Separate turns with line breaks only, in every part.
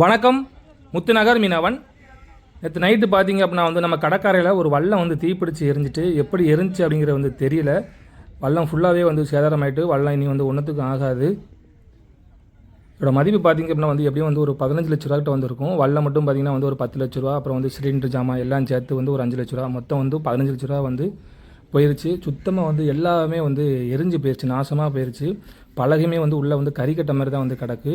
வணக்கம். முத்துநகர் மீனவன். நேற்று நைட்டு பார்த்தீங்க அப்படின்னா வந்து நம்ம கடற்கரையில் ஒரு வல்லம் வந்து தீப்பிடிச்சு எரிஞ்சிட்டு எப்படி எரிஞ்சிச்சு அப்படிங்கிறது வந்து தெரியல. வல்லம் ஃபுல்லாகவே வந்து சேதாரமாயிட்டு வல்லம் இனி வந்து ஒன்றுத்துக்கும் ஆகாது. இதோட மதிப்பு பார்த்தீங்க அப்படின்னா வந்து எப்படியும் வந்து ஒரு பதினஞ்சு லட்ச ரூபாய்கிட்ட வந்திருக்கும். வல்லம் மட்டும் பார்த்தீங்கன்னா வந்து ஒரு பத்து லட்ச ரூபா அப்புறம் வந்து சிலிண்டர் ஜாமான் எல்லாம் சேர்த்து வந்து ஒரு அஞ்சு லட்ச ரூபா மொத்தம் வந்து பதினஞ்சு லட்ச ரூபா வந்து போயிருச்சு. சுத்தமாக வந்து எல்லாமே வந்து எரிஞ்சு போயிருச்சு நாசமாக போயிருச்சு. பலகையுமே வந்து உள்ளே வந்து கறிக்கட்ட மாதிரி தான் வந்து கிடக்கு.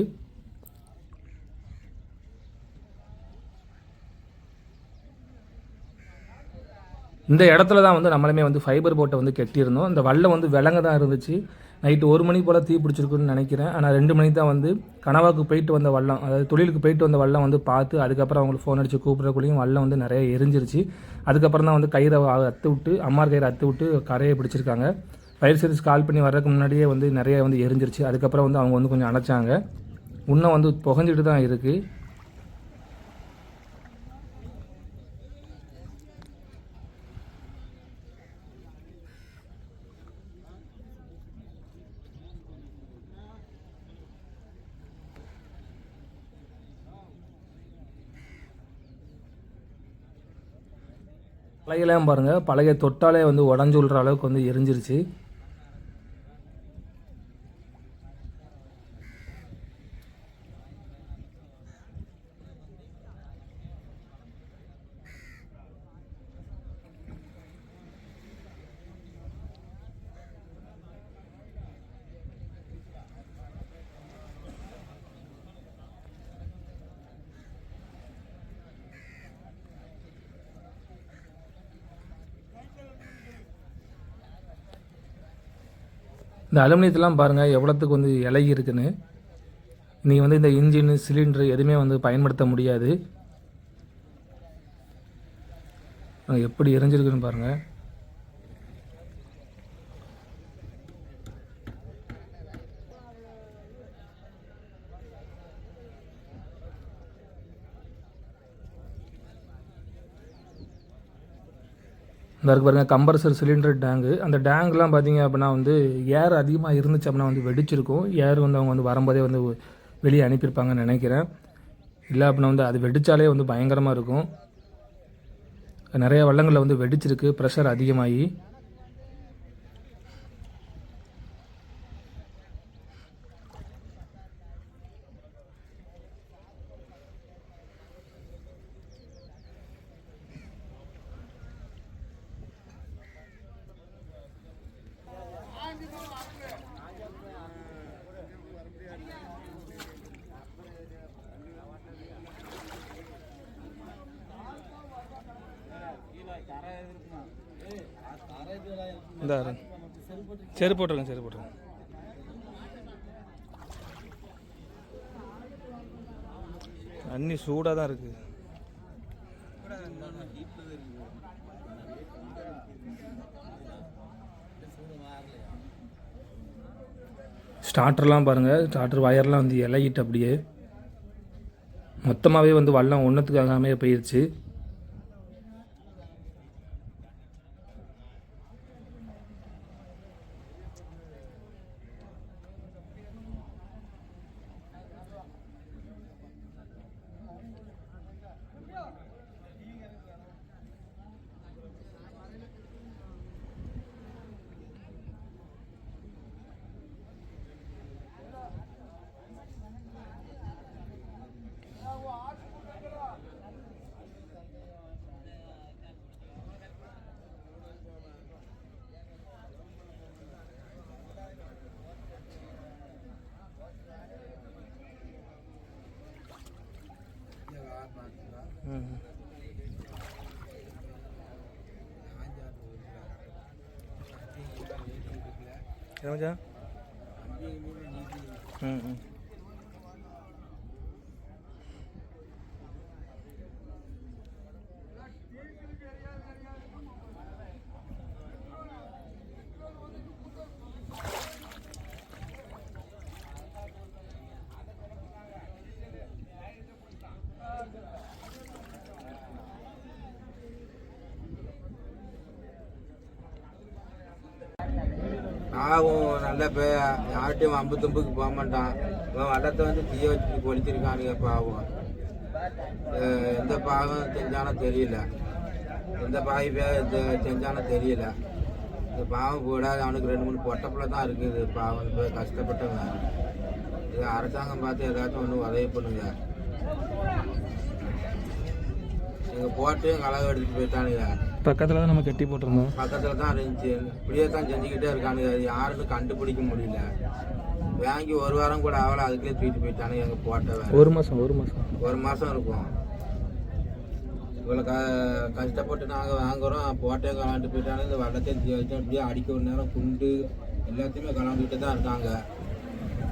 இந்த இடத்துல தான் வந்து நம்மளுமே வந்து ஃபைபர் போட்டை வந்து கட்டியிருந்தோம். இந்த வல்லம் வந்து விலங்க தான் இருந்துச்சு. நைட்டு ஒரு மணி போல் தீ பிடிச்சிருக்குன்னு நினைக்கிறேன். ஆனால் ரெண்டு மணிக்கு தான் வந்து கனவாக்கு போயிட்டு வந்த வல்லம் அதாவது தொழிலுக்கு போயிட்டு வந்த வல்லம் வந்து பார்த்து அதுக்கப்புறம் அவங்களுக்கு ஃபோன் அடித்து கூப்பிட்றக்குள்ளேயும் வல்லம் வந்து நிறைய எரிஞ்சிருச்சு. அதுக்கப்புறம் தான் வந்து கயிறை அத்து விட்டு அம்மார் கயிறை அத்து விட்டு கரையை பிடிச்சிருக்காங்க. ஃபயர் சர்வீஸ் கால் பண்ணி வர்றதுக்கு முன்னாடியே வந்து நிறைய வந்து எரிஞ்சிருச்சு. அதுக்கப்புறம் வந்து அவங்க வந்து கொஞ்சம் அணைச்சாங்க. இன்னும் வந்து புகஞ்சிட்டு தான் இருக்குது பலகையெல்லாம் பாருங்கள் பலகை தொட்டாலே வந்து உடஞ்சு விழுற அளவுக்கு வந்து எரிஞ்சிருச்சு. இந்த அலுமினியத்தெலாம் பாருங்கள் எவ்வளோத்துக்கு வந்து இலகி இருக்குன்னு. நீங்கள் வந்து இந்த இன்ஜின் சிலிண்டர் எதுவுமே வந்து பயன்படுத்த முடியாது. எப்படி எரிஞ்சிருக்குன்னு பாருங்கள் இந்த இருக்கு பாருங்க கம்பர்சர் சிலிண்டர் டேங்கு அந்த டேங்க்லாம் பார்த்தீங்க அப்படின்னா வந்து ஏர் அதிகமாக இருந்துச்சு அப்படின்னா வந்து வெடிச்சிருக்கும். ஏர் வந்து அவங்க வந்து வரும்போதே வந்து வெளியே அனுப்பியிருப்பாங்கன்னு நினைக்கிறேன். இல்லை அப்படின்னா வந்து அது வெடித்தாலே வந்து பயங்கரமாக இருக்கும். நிறைய வள்ளங்களில் வந்து வெடிச்சிருக்கு ப்ரெஷர் அதிகமாகி இந்த செரு போட்டுருங்க செரு போட்டுருங்க. தண்ணி சூடாக தான் இருக்குது ஸ்டார்டர்லாம் பாருங்கள் ஸ்டார்டர் ஒயர்லாம் வந்து இலகிட்டு அப்படியே. மொத்தமாகவே வந்து வல்லம் ஒன்றுத்துக்காகாமே போயிடுச்சு Kenapa macam? Hmm. Hmm.
பாவம் நல்ல பே யார்கிட்டையும் அம்பு தும்புக்கு போக மாட்டான். இவன் வட்டத்தை வந்து தீய வச்சு கொளுத்திருக்கானுங்க பாவம். எந்த பாகம் செஞ்சானோ தெரியல. எந்த பாவி பே செஞ்சானோ தெரியல. இந்த பாவம் போடாது. அவனுக்கு ரெண்டு மூணு பொட்டப்பில் தான் இருக்குது. பாவம் இப்போ கஷ்டப்பட்டவன். இது அரசாங்கம் பார்த்து ஏதாச்சும் ஒன்று உதவி பண்ணுங்க. எங்கள் போட்டு கலகம் எடுத்துகிட்டு போயிட்டானுங்க.
பக்கத்தில் தான் நம்ம கட்டி போட்டிருந்தோம்.
பக்கத்தில் தான் இருந்துச்சு. இப்படியே தான் செஞ்சுக்கிட்டே இருக்கானுங்க. யாருன்னு கண்டுபிடிக்க முடியல. வாங்கி ஒரு வாரம் கூட ஆகல. அதுக்குள்ளே தூக்கிட்டு போயிட்டானுங்க எங்கள் போட்டவன்
ஒரு மாதம் ஒரு மாதம்
ஒரு மாதம் இருக்கும். இவ்வளோ க கஷ்டப்பட்டு நாங்கள் வாங்குறோம். போட்டே கலாண்டு போயிட்டாங்க இந்த வச்சு அப்படியே அடிக்க ஒரு நேரம் குண்டு எல்லாத்தையுமே கலாண்டுக்கிட்டு தான் இருக்காங்க.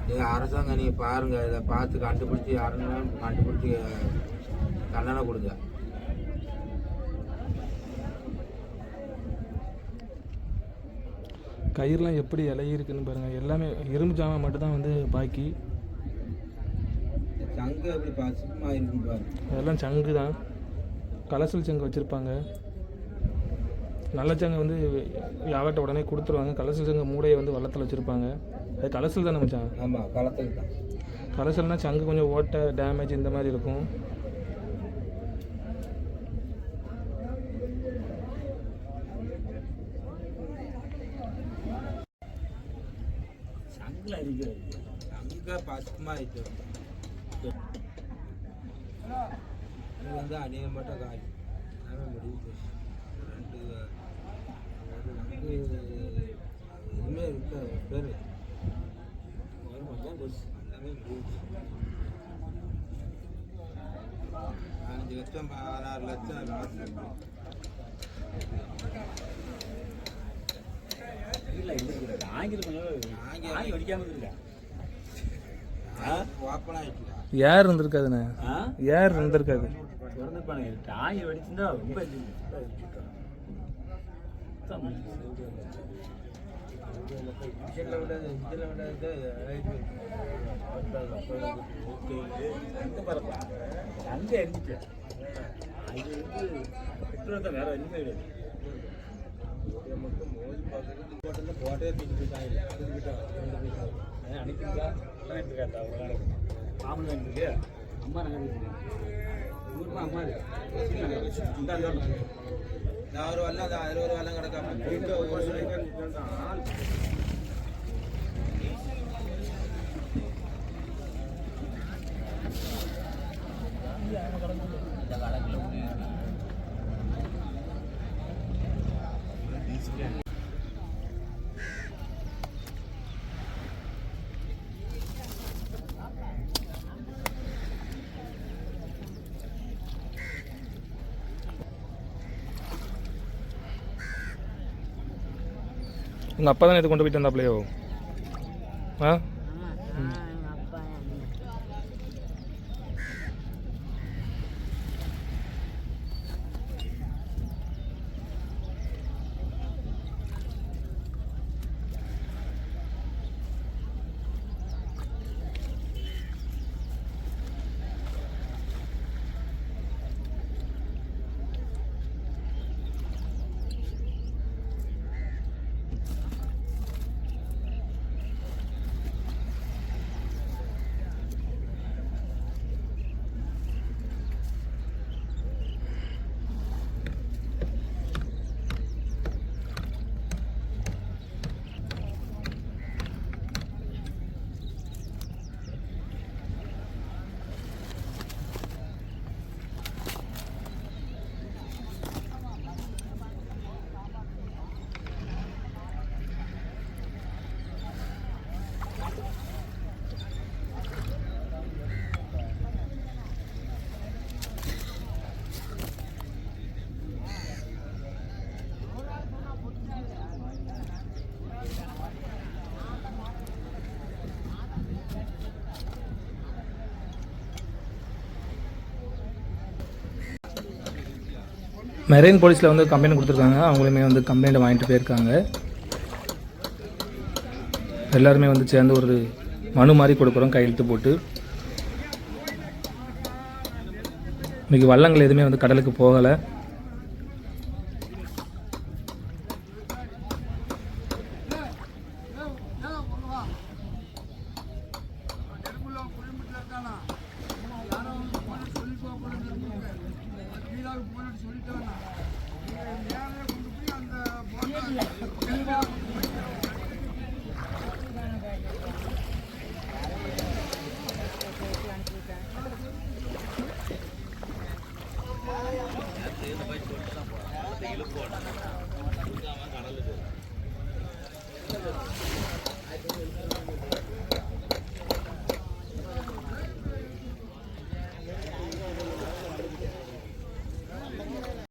இது அரசாங்கம் நீங்கள் பாருங்கள் இதை பார்த்து கண்டுபிடிச்சி யாருன்னு கண்டுபிடிச்சி தண்டனை கொடுங்க.
கயிறுலாம் எப்படி இலகி இருக்குன்னு பாருங்கள் எல்லாமே இரும்பு ஜாமான் மட்டும் தான் வந்து பாக்கி. அதெல்லாம் சங்கு தான் கலசல் சங்கு வச்சுருப்பாங்க. நல்ல சங்கு வந்து யாவட்ட உடனே கொடுத்துருவாங்க. கலசல் சங்கு மூடையை வந்து வள்ளத்தில் வச்சுருப்பாங்க. அது கலசல் தானே மச்சான்?
ஆமாம் களத்துக்கு தான்.
கலசல்னா சங்கு கொஞ்சம் ஓட்டை டேமேஜ் இந்த மாதிரி இருக்கும்.
அங்கே பசுமாயிட்டு இது. வந்து அநேகம் மட்டும் காய் எல்லாமே முடிவு போச்சு. ரெண்டு வந்து எதுவுமே இருக்க பேர். ஒரு மட்டும் போச்சு. எல்லாமே முடிவு அஞ்சு லட்சம் பதினாறு லட்சம் லாஸ்
ஏர் இருந்திருக்காதுண்ணே? ஏர் இருந்திருக்காது?
இதில் விட இதில் விட இது மட்டும் மோதி பார்க்கறது போட்டு போட்டே தூக்கி போயிட்டாங்க நான் ஒரு வரலாம் அது வரலாம் கிடக்காம ஒரு
உங்கள் அப்பா தானே இது கொண்டு போயிட்டு வந்தாப்லையோ? ஆ? மெரைன் போலீஸில் வந்து கம்ப்ளைண்ட் கொடுத்துருக்காங்க. அவங்களுமே வந்து கம்ப்ளைண்ட்டை வாங்கிட்டு போயிருக்காங்க. எல்லாருமே வந்து சேர்ந்து ஒரு மனு மாதிரி கொடுக்குறோம் கையெழுத்து போட்டு. இன்னைக்கு வள்ளங்கள் எதுவுமே வந்து கடலுக்கு போகலை.